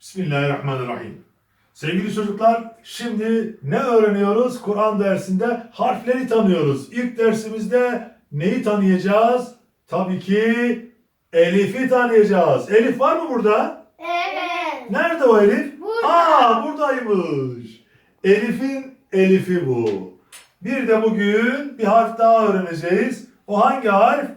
Bismillahirrahmanirrahim. Sevgili çocuklar, şimdi ne öğreniyoruz? Kur'an dersinde harfleri tanıyoruz. İlk dersimizde neyi tanıyacağız? Tabii ki Elif'i tanıyacağız. Elif var mı burada? Evet. Nerede o Elif? Burada. Aa, buradaymış. Elif'in Elif'i bu. Bir de bugün bir harf daha öğreneceğiz. O hangi harf?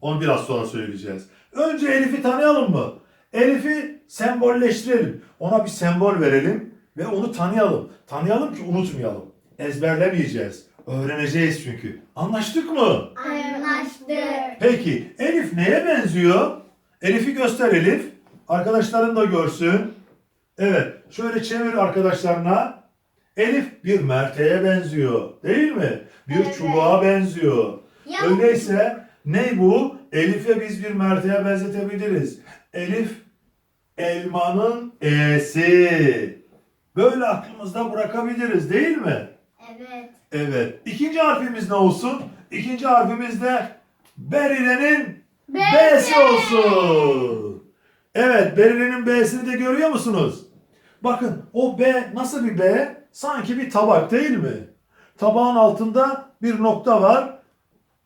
Onu biraz sonra söyleyeceğiz. Önce Elif'i tanıyalım mı? Elif'i sembolleştirelim. Ona bir sembol verelim ve onu tanıyalım. Tanıyalım ki unutmayalım. Ezberlemeyeceğiz. Öğreneceğiz çünkü. Anlaştık mı? Anlaştık. Peki Elif neye benziyor? Elif'i göster Elif. Arkadaşların da görsün. Evet. Şöyle çevir arkadaşlarına. Elif bir merteye benziyor. Değil mi? Bir Evet. çubuğa benziyor. Ya- Öyleyse ne bu? Elif'e biz bir merteye benzetebiliriz. Elif elmanın e'si. Böyle aklımızda bırakabiliriz değil mi? Evet. Evet. İkinci harfimiz ne olsun? İkinci harfimiz de Berire'nin B'si. Olsun. Evet, Berire'nin B'sini de görüyor musunuz? Bakın o B nasıl bir B? Sanki bir tabak değil mi? Tabağın altında bir nokta var.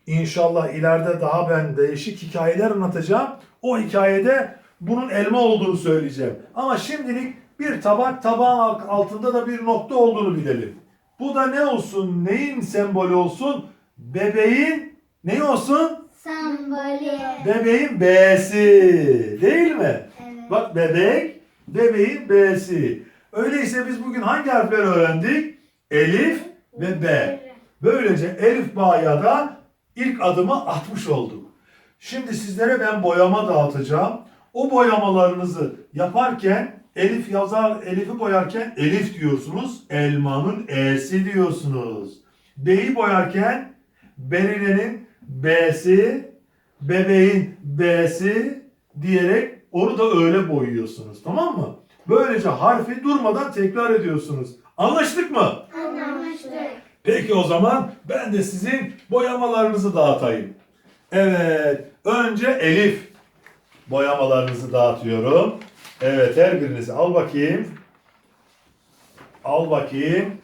İnşallah ileride daha ben değişik hikayeler anlatacağım. O hikayede bunun elma olduğunu söyleyeceğim. Ama şimdilik bir tabak tabağın alt- altında da bir nokta olduğunu bilelim. Bu da ne olsun? Neyin sembolü olsun? Bebeğin ne olsun? Sembolü. Bebeğin B'si. Değil mi? Evet. Bak bebek, bebeğin B'si. Öyleyse biz bugün hangi harfleri öğrendik? Elif ve B. Böylece Elif Ba'ya da ilk adımı atmış olduk. Şimdi sizlere ben boyama dağıtacağım. O boyamalarınızı yaparken Elif yazar, Elif'i boyarken Elif diyorsunuz. Elmanın E'si diyorsunuz. B'yi boyarken Berire'nin B'si, bebeğin B'si diyerek onu da öyle boyuyorsunuz. Tamam mı? Böylece harfi durmadan tekrar ediyorsunuz. Anlaştık mı? Anlaştık. Peki o zaman ben de sizin boyamalarınızı dağıtayım. Evet, önce Elif boyamalarınızı dağıtıyorum. Evet, her birinizi al bakayım. Al bakayım.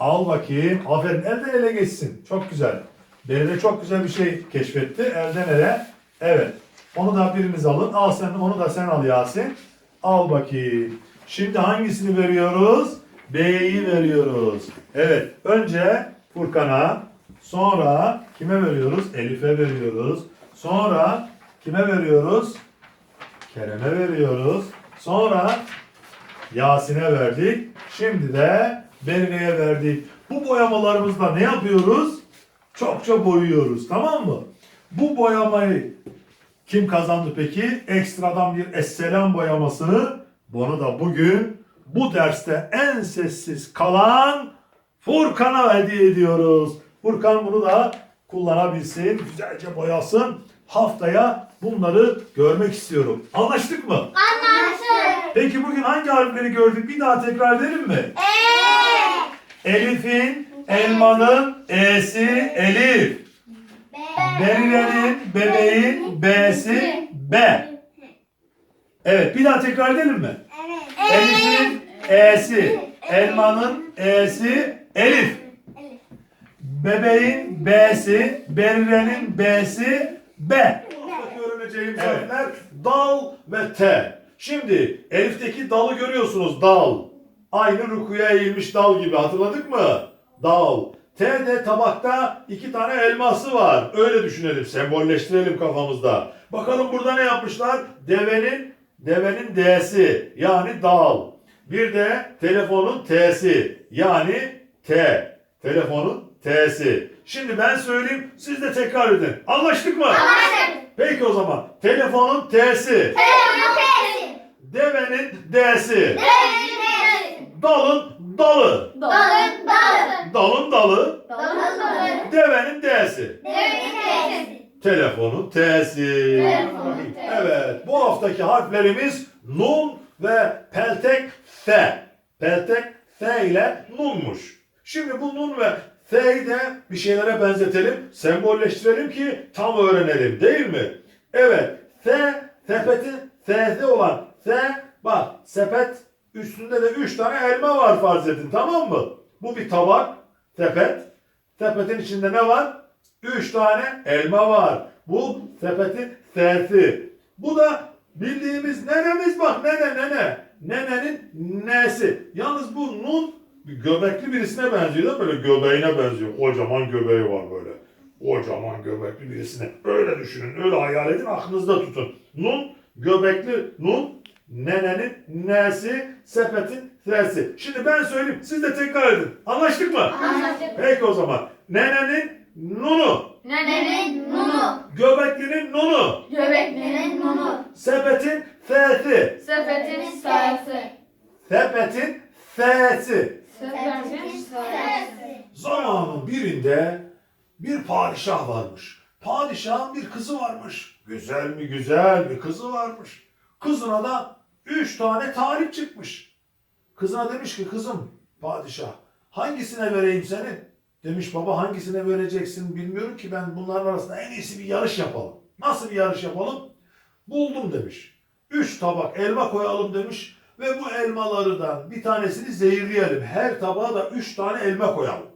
Al bakayım. Aferin, elden ele geçsin. Çok güzel. Beride çok güzel bir şey keşfetti. Elden ele. Evet. Onu da biriniz alın. Al sen, onu da sen al Yasin. Al bakayım. Şimdi hangisini veriyoruz? B'yi veriyoruz. Evet. Önce Furkan'a, sonra kime veriyoruz? Elif'e veriyoruz. Sonra kime veriyoruz? Kerem'e veriyoruz. Sonra Yasin'e verdik. Şimdi de Berine'ye verdik. Bu boyamalarımızla ne yapıyoruz? Çokça boyuyoruz. Tamam mı? Bu boyamayı kim kazandı peki? Ekstradan bir Esselam boyamasını. Bunu da bugün bu derste en sessiz kalan Furkan'a hediye ediyoruz. Furkan bunu da kullanabilsin, güzelce boyasın. Haftaya bunları görmek istiyorum. Anlaştık mı? Anlaştık. Peki bugün hangi harfleri gördük? Bir daha tekrar edelim mi? E. Elif'in, elmanın E'si Elif. Berire'nin, bebeğin B'si B. Evet bir daha tekrar edelim mi? Evet. Elif'in E'si, elmanın E'si Elif. Bebeğin B'si, Berire'nin B'si B. Öğreneceğimiz harfler dal ve T. Şimdi Elif'teki dalı görüyorsunuz dal. Aynı rukuya eğilmiş dal gibi hatırladık mı? Dal. T'de tabakta iki tane elması var. Öyle düşünelim, sembolleştirelim kafamızda. Bakalım burada ne yapmışlar? Devenin devenin D'si yani dal. Bir de telefonun T'si yani T. Telefonun T'si. Şimdi ben söyleyeyim, siz de tekrar edin. Anlaştık mı? Anlaştık. Peki o zaman. Telefonun T'si. Telefon teyze. Devenin D'si. Devrin teyze. Dalın dalı. Dalın dalı. Dalın dalı. Dalın dalı. Devenin D'si. Devrin teyze. Telefonun T'si. Telefonun T'si. Evet. Bu haftaki harflerimiz nun ve peltek F. Peltek F ile nunmuş. Şimdi bu nun ve F'yi de bir şeylere benzetelim, sembolleştirelim ki tam öğrenelim değil mi? Evet, F, sepetin F'si olan F, bak sepet üstünde de 3 tane elma var farz edin tamam mı? Bu bir tabak, sepet. Sepetin içinde ne var? 3 tane elma var. Bu sepetin F'si. Bu da bildiğimiz nenemiz bak nene nene. Nenenin nesi. Yalnız bu nun göbekli birisine benziyor da böyle göbeğine benziyor. Kocaman göbeği var böyle. Kocaman göbekli birisine. Öyle düşünün, öyle hayal edin, aklınızda tutun. Nun, göbekli nun, nenenin nesi, sepetin sesi. Şimdi ben söyleyeyim, siz de tekrar edin. Anlaştık mı? Anlaştık. Peki o zaman. Nenenin nunu, Nenenin nunu. göbeklinin nunu, Göbeklerin nunu. sepetin f'si, Sepetin sayısı. sepetin f'si. Sepetin sayısı. Zamanın birinde bir padişah varmış. Padişahın bir kızı varmış. Güzel mi güzel bir kızı varmış. Kızına da üç tane talip çıkmış. Kızına demiş ki kızım padişah hangisine vereyim seni? Demiş baba hangisine vereceksin bilmiyorum ki ben bunların arasında en iyisi bir yarış yapalım. Nasıl bir yarış yapalım? Buldum demiş. Üç tabak elma koyalım demiş ve bu elmalardan bir tanesini zehirleyelim. Her tabağa da üç tane elma koyalım.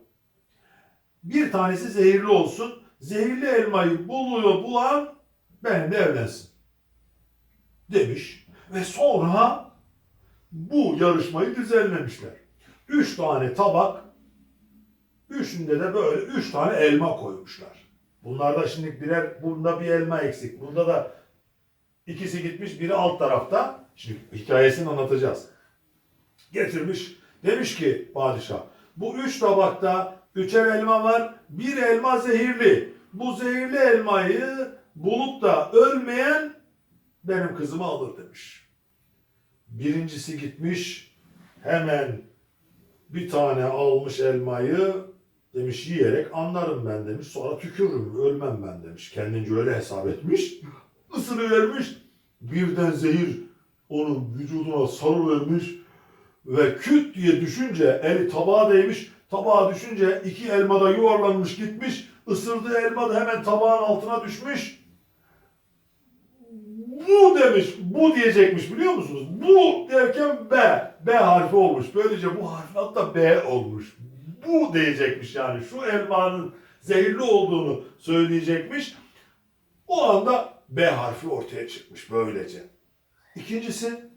Bir tanesi zehirli olsun. Zehirli elmayı buluyor bulan benimle evlensin. Demiş. Ve sonra bu yarışmayı düzenlemişler. Üç tane tabak, üçünde de böyle üç tane elma koymuşlar. Bunlarda şimdi birer, bunda bir elma eksik. Bunda da ikisi gitmiş, biri alt tarafta. Şimdi hikayesini anlatacağız. Getirmiş, demiş ki padişah, bu üç tabakta üçer elma var, bir elma zehirli. Bu zehirli elmayı bulup da ölmeyen benim kızımı alır demiş. Birincisi gitmiş, hemen bir tane almış elmayı demiş yiyerek anlarım ben demiş. Sonra tükürürüm ölmem ben demiş. Kendince öyle hesap etmiş. Isırıvermiş. Birden zehir onun vücuduna sarıvermiş. Ve küt diye düşünce eli tabağa değmiş. Tabağa düşünce iki elma da yuvarlanmış gitmiş. Isırdığı elma da hemen tabağın altına düşmüş. Bu demiş, bu diyecekmiş biliyor musunuz? Bu derken B, B harfi olmuş. Böylece bu harfin da B olmuş. Bu diyecekmiş yani. Şu elmanın zehirli olduğunu söyleyecekmiş. O anda B harfi ortaya çıkmış böylece. İkincisi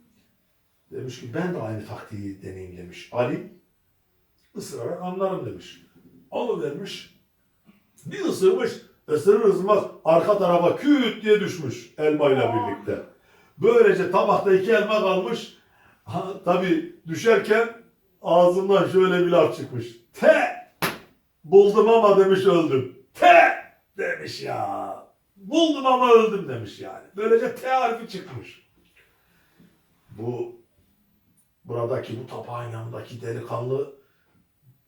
demiş ki ben de aynı taktiği deneyim demiş. Ali ısırarak anlarım demiş. Alıvermiş. Bir ısırmış. Isırır ısırmaz arka tarafa küt diye düşmüş elmayla birlikte. Böylece tabakta iki elma kalmış. Ha, tabii düşerken ağzından şöyle bir laf çıkmış. Te! Buldum ama demiş öldüm. Te! Demiş ya. Buldum ama öldüm demiş yani. Böylece T harfi çıkmış. Bu buradaki bu tabağın yanındaki delikanlı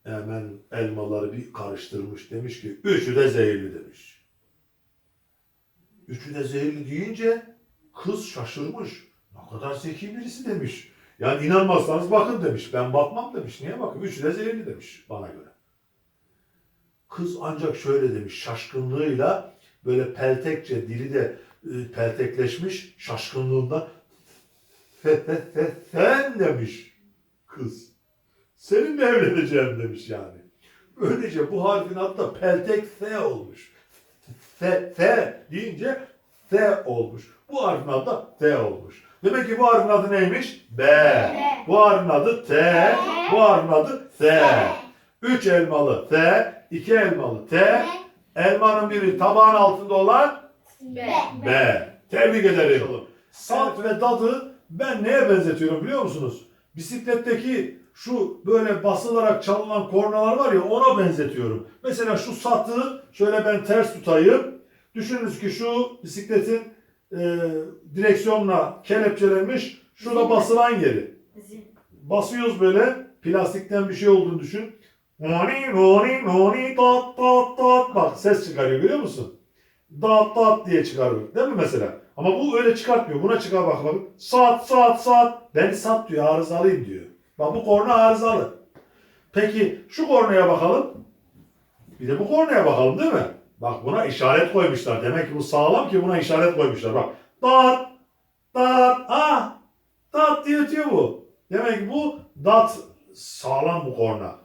hemen elmaları bir karıştırmış. Demiş ki üçü de zehirli demiş. Üçü de zehirli deyince kız şaşırmış. Ne kadar zeki birisi demiş. Yani inanmazsanız bakın demiş. Ben bakmam demiş. Niye bakayım? Üçü de zehirli demiş bana göre. Kız ancak şöyle demiş şaşkınlığıyla böyle peltekçe dili de e, peltekleşmiş şaşkınlığında sen demiş kız. Seninle evleneceğim demiş yani. Böylece bu harfin da peltek F olmuş. F, F deyince F olmuş. Bu harfin adı da T olmuş. Demek ki bu harfin adı neymiş? B. Bu harfin adı T. Bu harfin adı T. Üç elmalı T, iki elmalı T. Elmanın biri tabağın altında olan B. B. Tebrik ederim. Salt ve dadı ben neye benzetiyorum biliyor musunuz? Bisikletteki şu böyle basılarak çalınan kornalar var ya ona benzetiyorum. Mesela şu satı şöyle ben ters tutayım. Düşününüz ki şu bisikletin e, direksiyonla kelepçelenmiş. Şurada basılan yeri. Basıyoruz böyle plastikten bir şey olduğunu düşün. Noni noni noni tat tat tat bak ses çıkarıyor görüyor musun? Dat dat diye çıkarıyor değil mi mesela? Ama bu öyle çıkartmıyor. Buna çıkar bakalım. Sat sat sat. Beni sat diyor arızalıyım diyor. Bak bu korna arızalı. Peki şu kornaya bakalım. Bir de bu kornaya bakalım değil mi? Bak buna işaret koymuşlar. Demek ki bu sağlam ki buna işaret koymuşlar. Bak. Dat. Dat. Ah. Dat diye ötüyor bu. Demek ki bu dat sağlam bu korna.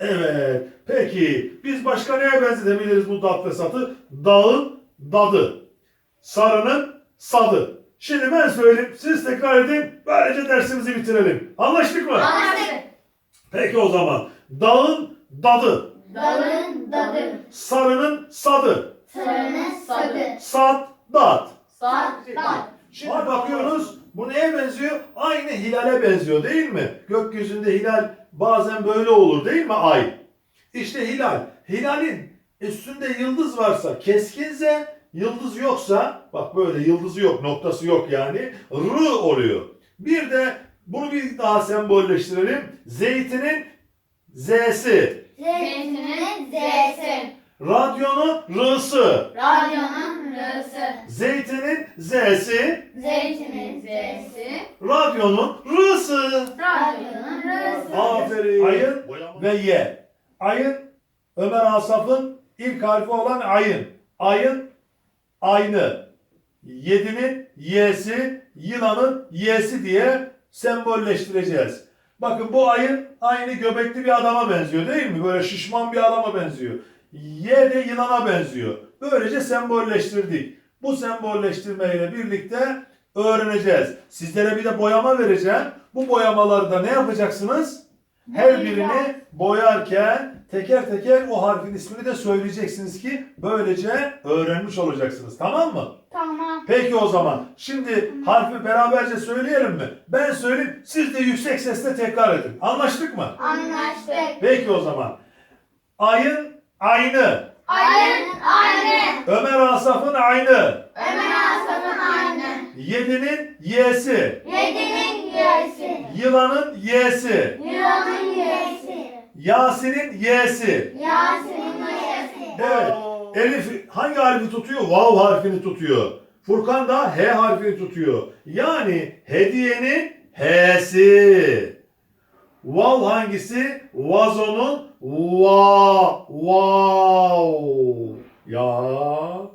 Evet. Peki biz başka neye benzetebiliriz bu dat ve satı? Dağın dadı. Sarının sadı. Şimdi ben söyleyeyim, siz tekrar edin, böylece dersimizi bitirelim. Anlaştık mı? Anlaştık. Peki o zaman. Dağın dadı, Dalın dadı. sarının sadı, Sarının sadı. sat, dat. Sat dat. Şimdi bakıyoruz, bu neye benziyor? Aynı hilale benziyor değil mi? Gökyüzünde hilal bazen böyle olur değil mi ay? İşte hilal. Hilalin üstünde yıldız varsa keskinse, yıldız yoksa, bak böyle yıldızı yok, noktası yok yani, r oluyor. Bir de bunu bir daha sembolleştirelim. Zeytinin z'si, Zeytinin z'si. radyonun r'sı, Radyonun r'sı. zeytinin z'si, Zeytinin z'si. radyonun r'sı. Radyonun r'sı. Aferin. Ayın ve ye. Ayın Ömer Asaf'ın ilk harfi olan ayın. Ayın aynı. Yedinin y'si, yılanın y'si diye sembolleştireceğiz. Bakın bu ayın aynı göbekli bir adama benziyor değil mi? Böyle şişman bir adama benziyor. Y de yılana benziyor. Böylece sembolleştirdik. Bu sembolleştirmeyle birlikte öğreneceğiz. Sizlere bir de boyama vereceğim. Bu boyamaları da ne yapacaksınız? Her birini boyarken teker teker o harfin ismini de söyleyeceksiniz ki böylece öğrenmiş olacaksınız. Tamam mı? Tamam. Peki o zaman. Şimdi harfi beraberce söyleyelim mi? Ben söyleyeyim, siz de yüksek sesle tekrar edin. Anlaştık mı? Anlaştık. Peki o zaman. Ayın aynı. Ayın aynı. Ömer Asaf'ın aynı. Ömer Asaf'ın aynı. Yedinin y'si. Yedinin y'si. Yılanın y'si. Yılanın y'si. Yasin'in y'si. Yasin'in y'si. Evet. Elif hangi harfi tutuyor? Vav harfini tutuyor. Furkan da H harfini tutuyor. Yani hediyenin H'si. Vav hangisi? Vazonun va wow. Ya.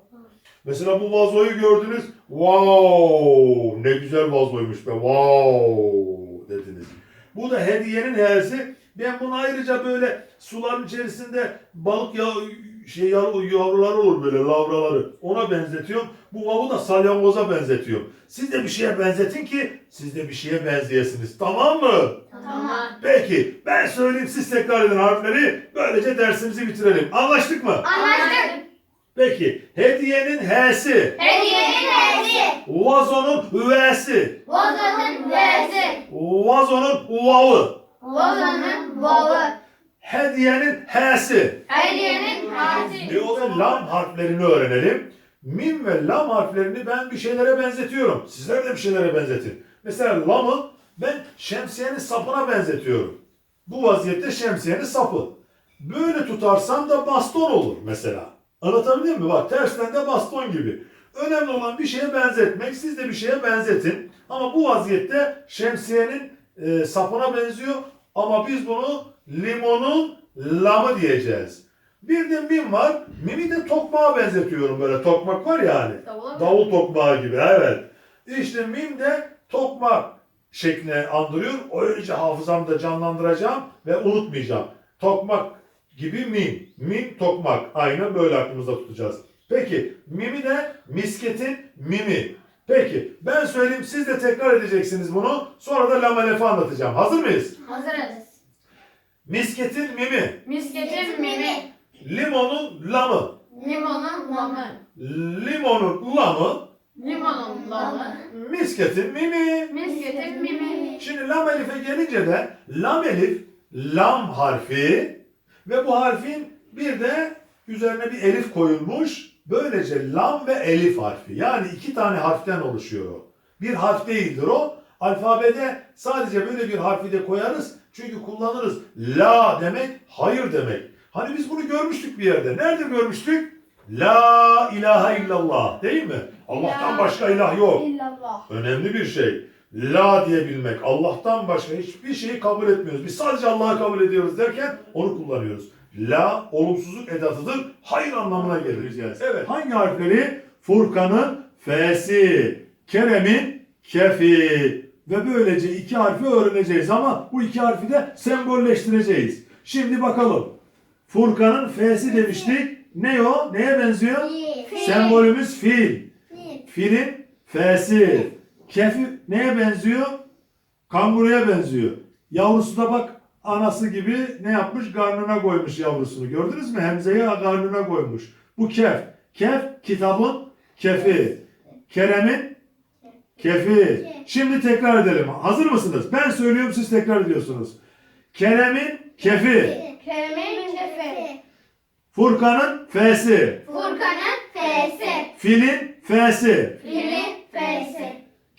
Mesela bu vazoyu gördünüz. Wow. Ne güzel vazoymuş be. Wow dediniz. Bu da hediyenin H'si. Ben bunu ayrıca böyle suların içerisinde balık ya şey yav- yavruları olur böyle lavraları. Ona benzetiyorum. Bu vavu da salyangoza benzetiyorum. Siz de bir şeye benzetin ki siz de bir şeye benzeyesiniz. Tamam mı? Tamam. Peki ben söyleyeyim siz tekrar edin harfleri. Böylece dersimizi bitirelim. Anlaştık mı? Anlaştık. Peki hediyenin H'si, Hediyenin y'si. vazonun V'si, Vazonun v'si. vazonun Vav'ı, Vazonun vav'ı. hediyenin H'si. Hediyenin h'si. E o lam harflerini öğrenelim. Mim ve lam harflerini ben bir şeylere benzetiyorum. Sizler de bir şeylere benzetin. Mesela lamı ben şemsiyenin sapına benzetiyorum. Bu vaziyette şemsiyenin sapı. Böyle tutarsam da baston olur mesela. Anlatabildim mi? Bak tersten de baston gibi. Önemli olan bir şeye benzetmek. Siz de bir şeye benzetin. Ama bu vaziyette şemsiyenin e, sapına benziyor. Ama biz bunu limonun lamı diyeceğiz. Bir de mim var. Mimi de tokmağa benzetiyorum böyle. Tokmak var ya hani. Davul tokmağı gibi evet. İşte mim de tokmak şekline andırıyor. Öylece hafızamda canlandıracağım ve unutmayacağım. Tokmak gibi mim. Mim tokmak. Aynen böyle aklımızda tutacağız. Peki mimi de misketin mimi. Peki ben söyleyeyim siz de tekrar edeceksiniz bunu. Sonra da lamelefi anlatacağım. Hazır mıyız? Hazırız. Misketin mimi. Misketin mimi. Limonun lamı. Limonun lamı. Limonun lamı. Limonun lamı. Misketin mimi. Misketin mimi. Şimdi lam elife gelince de lam elif lam harfi ve bu harfin bir de üzerine bir elif koyulmuş. Böylece lam ve elif harfi. Yani iki tane harften oluşuyor o. Bir harf değildir o. Alfabede sadece böyle bir harfi de koyarız. Çünkü kullanırız. La demek hayır demek. Hani biz bunu görmüştük bir yerde. Nerede görmüştük? La ilahe illallah. Değil mi? Allah'tan La. başka ilah yok. İllallah. Önemli bir şey. La diyebilmek. Allah'tan başka hiçbir şeyi kabul etmiyoruz. Biz sadece Allah'ı kabul ediyoruz derken onu kullanıyoruz. La olumsuzluk edatıdır. Hayır anlamına gelir. Evet. Hangi harfleri? Furkan'ın F'si, Kerem'in Kefi ve böylece iki harfi öğreneceğiz ama bu iki harfi de sembolleştireceğiz. Şimdi bakalım. Furkan'ın F'si demiştik. Ne o? Neye benziyor? Fil. Sembolümüz fil. Fil. Filin F'si. Kefi neye benziyor? Kanguruya benziyor. Yavrusu da bak anası gibi ne yapmış? Karnına koymuş yavrusunu. Gördünüz mü? Hemze'yi karnına koymuş. Bu kef. Kef kitabın kefi. Kerem'in kefi. Şimdi tekrar edelim. Hazır mısınız? Ben söylüyorum siz tekrar ediyorsunuz. Kerem'in kefi. Kerem'in kefi. Furkan'ın F'si. Furkan'ın F'si. Filin F'si. Filin.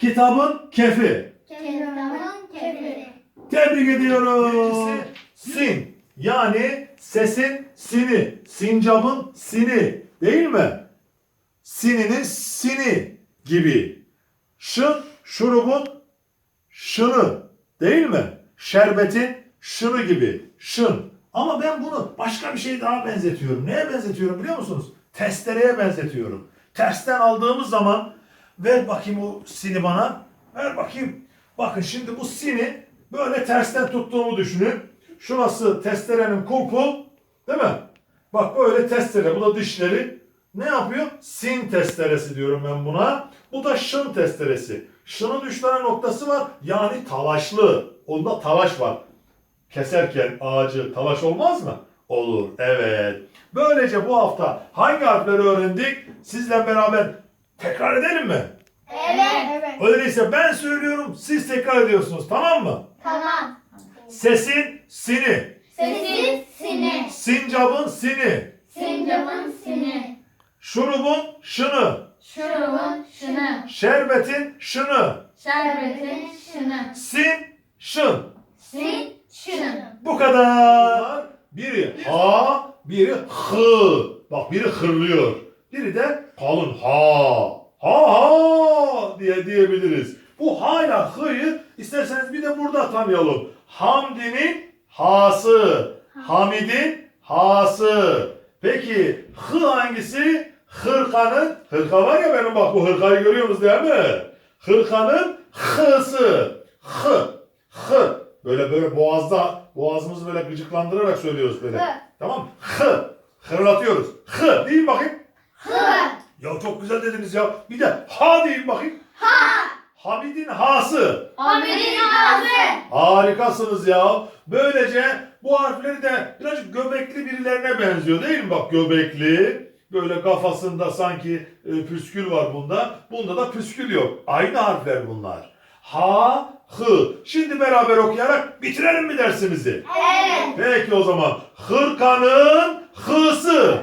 Kitabın kefi. Kerem'in kefi. Tebrik ediyorum. Sin. Yani sesin sini. Sincapın sini. Değil mi? Sininin sini gibi. Şın, şurubun şını. Değil mi? Şerbetin şını gibi. Şın. Ama ben bunu başka bir şey daha benzetiyorum. Neye benzetiyorum biliyor musunuz? Testereye benzetiyorum. Tersten aldığımız zaman ver bakayım o sini bana. Ver bakayım. Bakın şimdi bu sini böyle tersten tuttuğumu düşünün. Şurası testerenin kulpu. Değil mi? Bak böyle testere. Bu da dişleri. Ne yapıyor? Sin testeresi diyorum ben buna. Bu da şın testeresi. Şının üç tane noktası var. Yani talaşlı. Onda talaş var. Keserken ağacı talaş olmaz mı? Olur. Evet. Böylece bu hafta hangi harfleri öğrendik? Sizle beraber tekrar edelim mi? Evet. Evet. Öyleyse ben söylüyorum, siz tekrar ediyorsunuz. Tamam mı? Tamam. Sesin sini, Sesin sini. sincabın sini, Sincap'ın sini. şurubun şını, Şurubun şını. şerbetin şını, Şerbetin şını. sin, şın. Sin şını. Bu kadar. Biri ha, biri hı. Bak biri hırlıyor. Biri de kalın ha. Ha ha diye diyebiliriz. Bu hala hı'yı isterseniz bir de burada tanıyalım. Hamdi'nin hası. Hamid'in hası. Peki hı hangisi? Hırkanın, hırka var ya benim bak bu hırkayı görüyorsunuz değil mi? Hırkanın hısı. Hı, hı. Böyle böyle boğazda, boğazımızı böyle gıcıklandırarak söylüyoruz böyle. Hı. Tamam Hı. Hırlatıyoruz. Hı. Deyin bakayım. Hı. Ya çok güzel dediniz ya. Bir de ha deyin bakayım. Ha. Hamid'in hası. Hamid'in ağzı. Harikasınız ya. Böylece bu harfleri de birazcık göbekli birilerine benziyor değil mi? Bak göbekli. Böyle kafasında sanki e, püskül var bunda. Bunda da püskül yok. Aynı harfler bunlar. Ha, hı. Şimdi beraber okuyarak bitirelim mi dersimizi? Evet. Peki o zaman. Hırkanın hısı.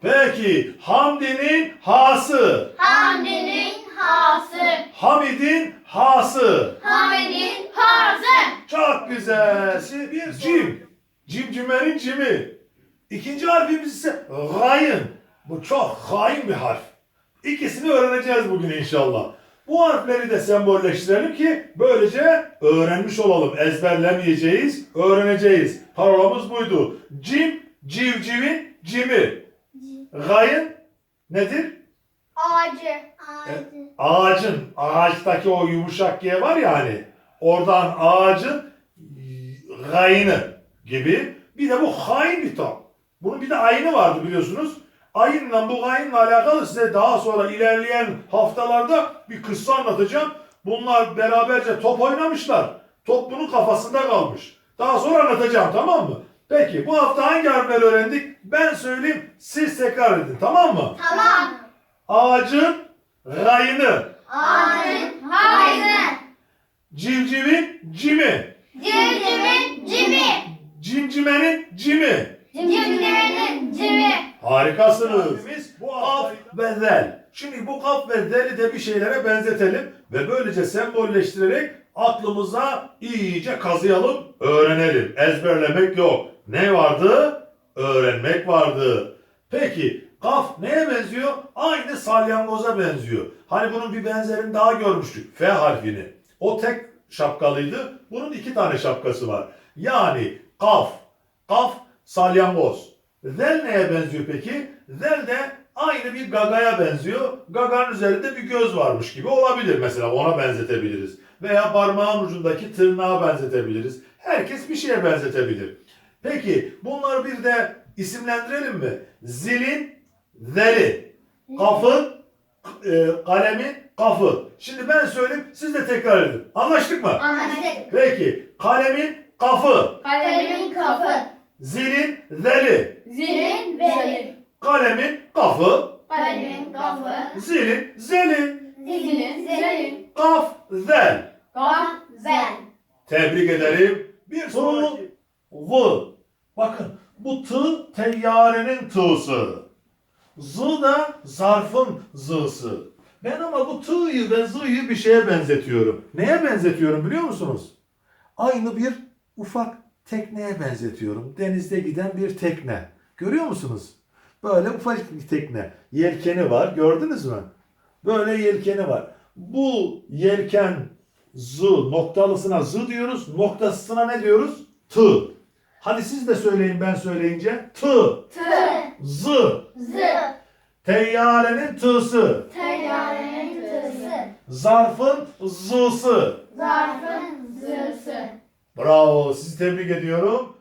Peki. Hamdi'nin hası. Hamdi'nin hası. Hamid'in hası. Hamid'in hası. Çok güzel. Şimdi bir cim. Cimcimenin cimi. İkinci harfimiz ise gayın. Bu çok hain bir harf. İkisini öğreneceğiz bugün inşallah. Bu harfleri de sembolleştirelim ki böylece öğrenmiş olalım. Ezberlemeyeceğiz, öğreneceğiz. Parolamız buydu. Cim, civcivin cimi. Gayın nedir? Ağacı. ağacın, ağaçtaki o yumuşak G var ya hani, oradan ağacın gayını gibi. Bir de bu hain bir tam. Bunun bir de ayını vardı biliyorsunuz. Ayınla bu gayınla alakalı size daha sonra ilerleyen haftalarda bir kıssa anlatacağım. Bunlar beraberce top oynamışlar. Top bunun kafasında kalmış. Daha sonra anlatacağım tamam mı? Peki bu hafta hangi harfleri öğrendik? Ben söyleyeyim siz tekrar edin tamam mı? Tamam. Ağacın gayını. Ağacın hayrı. Civcivin cimi. Cimcimin cimi. Cimcimenin cimi. Cimcimenin cimi. Harikasınız. Bu kaf ve zel. Şimdi bu kaf ve zeli de bir şeylere benzetelim ve böylece sembolleştirerek aklımıza iyice kazıyalım, öğrenelim. Ezberlemek yok. Ne vardı? Öğrenmek vardı. Peki kaf neye benziyor? Aynı salyangoza benziyor. Hani bunun bir benzerini daha görmüştük. F harfini. O tek şapkalıydı. Bunun iki tane şapkası var. Yani kaf Kaf salyangoz. Zel neye benziyor peki? Zel de aynı bir gagaya benziyor. Gaganın üzerinde bir göz varmış gibi olabilir mesela ona benzetebiliriz. Veya parmağın ucundaki tırnağa benzetebiliriz. Herkes bir şeye benzetebilir. Peki bunları bir de isimlendirelim mi? Zilin zeli. Kafın e, kalemin kafı. Şimdi ben söyleyeyim siz de tekrar edin. Anlaştık mı? Anlaştık. Peki kalemin kafı. Kalemin kafı. Zilin zeli. Zilin Zeli. Kalemin kafı. Kalemin kafı. Zilin zeli. Zilin zeli. Kaf zel. Kaf zel. Tebrik ederim. Bir sonraki. V. Bakın bu tı teyyarenin tığısı. Z da zarfın z'sı. Ben ama bu tığ'yı ve z'yı bir şeye benzetiyorum. Neye benzetiyorum biliyor musunuz? Aynı bir ufak tekneye benzetiyorum. Denizde giden bir tekne. Görüyor musunuz? Böyle ufacık bir tekne. Yelkeni var. Gördünüz mü? Böyle yelkeni var. Bu yelken z noktalısına z diyoruz. Noktasına ne diyoruz? T. Hadi siz de söyleyin ben söyleyince. T. Tı. Z. Z. Teyyarenin t'sı. Teyyarenin tısı. Zarfın z'sı. Zarfın zısı. Bravo. Sizi tebrik ediyorum.